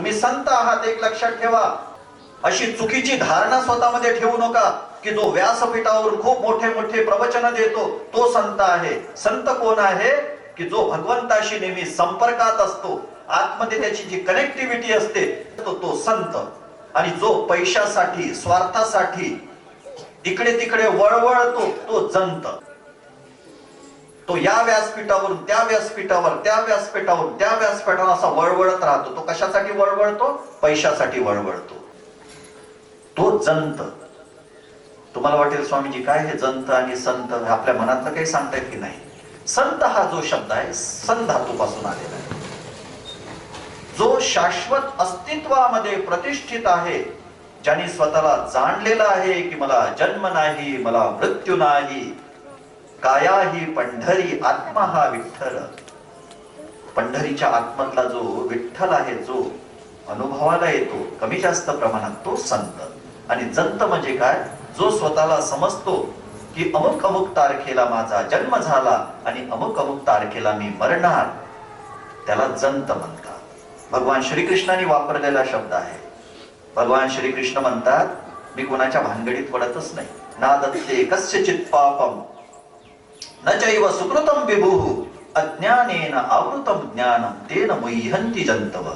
तुम्ही संत आहात एक लक्षात ठेवा. अशी चुकीची धारणा स्वतःमध्ये ठेवू नका की जो व्यासपीठावर खूप मोठे मोठे प्रवचन देतो तो संत आहे. संत कोण आहे? की जो भगवंताशी नेहमी संपर्कात असतो. आतमध्ये त्याची जी कनेक्टिव्हिटी असते तो तो संत. आणि जो पैशासाठी स्वार्थासाठी इकडे तिकडे वळवळतो तो जंत. तो या व्यासपीठावरून त्या व्यासपीठावर त्या व्यासपीठावरून त्या व्यासपीठावर असा वळवळत राहतो. तो कशासाठी वळवळतो? पैशासाठी वळवळतो. तो जंत. तुम्हाला वाटेल स्वामीजी काय हे जंत आणि संत? हे आपल्या मनातलं काही सांगतायत की नाही? संत हा जो शब्द आहे सन धातूपासून आलेला आहे. जो शाश्वत अस्तित्वामध्ये प्रतिष्ठित आहे ज्यांनी स्वतःला जाणलेलं आहे की मला जन्म नाही मला मृत्यू नाही काया ही पंढरी आत्मा हा विठ्ठल. पंढरीच्या आत्मतला जो विठ्ठल आहे जो अनुभवाला येतो कमी जास्त प्रमाणात तो संत. आणि जंत म्हणजे काय? जो स्वतःला समजतो की अमुक अमुक तारखेला माझा जन्म झाला आणि अमुक अमुक तारखेला मी मरणार. त्याला जंत म्हणतात. भगवान श्रीकृष्णाने वापरलेला शब्द आहे. भगवान श्रीकृष्ण म्हणतात मी कोणाच्या भानगडीत पडतच नाही. ना दत्ते कस्य चित्पापम ನೈವ ಸುಕೃತಂ ವಿಭು ಅಜ್ಞಾನೇನ ಆವೃತಂ ಜ್ಞಾನಂ ತೇನ ಮೈ ಹಂತಿ ಜಂತವ.